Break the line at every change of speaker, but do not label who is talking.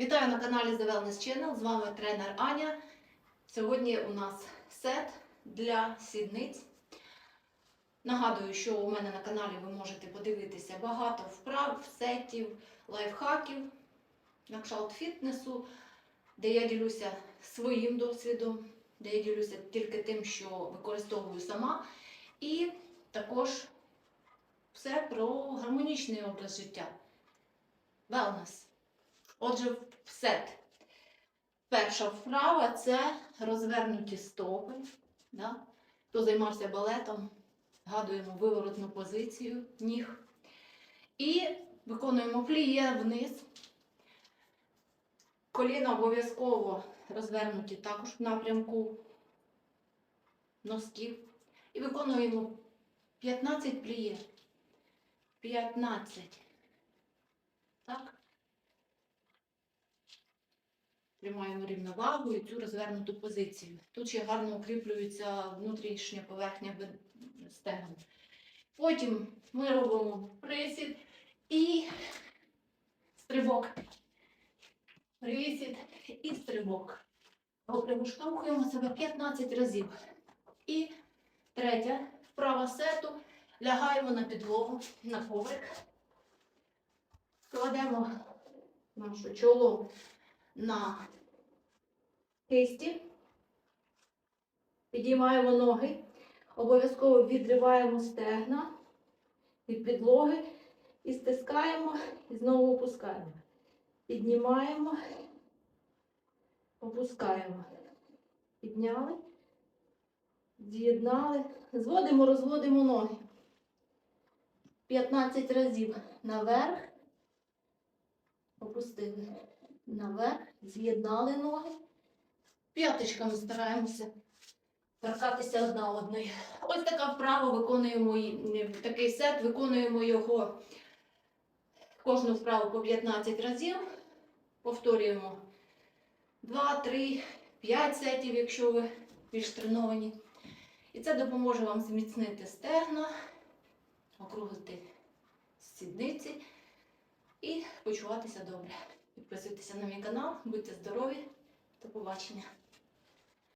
Вітаю на каналі The Wellness Channel. З вами тренер Аня. Сьогодні у нас сет для сідниць. Нагадую, що у мене на каналі ви можете подивитися багато вправ, сетів, лайфхаків на кшталт фітнесу, де я ділюся своїм досвідом, де я ділюся тільки тим, що використовую сама. І також все про гармонічний образ життя. Wellness. Отже, в сет. Перша вправа це розвернуті стопи. Да? Хто займався балетом, згадуємо виворотну позицію ніг. І виконуємо пліє вниз. Коліна обов'язково розвернуті також в напрямку носків. І виконуємо 15 пліє. 15. Тримаємо рівновагу і цю розвернуту позицію. Тут ще гарно укріплюється внутрішня поверхня стегон. Потім ми робимо присід і стрибок. Присід і стрибок. Добре, виштовхуємо себе 15 разів. І третя вправа сету. Лягаємо на підлогу, на коврик. Кладемо наше чоло на кисті. Підіймаємо ноги. Обов'язково відриваємо стегна від підлоги і стискаємо і знову опускаємо. Піднімаємо, опускаємо. Підняли, з'єднали. Зводимо, розводимо ноги. 15 разів наверх. Опустили наверх, з'єднали ноги. П'яточками стараємося торкатися одна одної. Ось така вправа виконуємо такий сет, виконуємо його кожну вправу по 15 разів. Повторюємо 2, 3, 5 сетів, якщо ви більш треновані. І це допоможе вам зміцнити стегна, округлити сідниці і почуватися добре. Підписуйтеся на мій канал, будьте здорові. До побачення.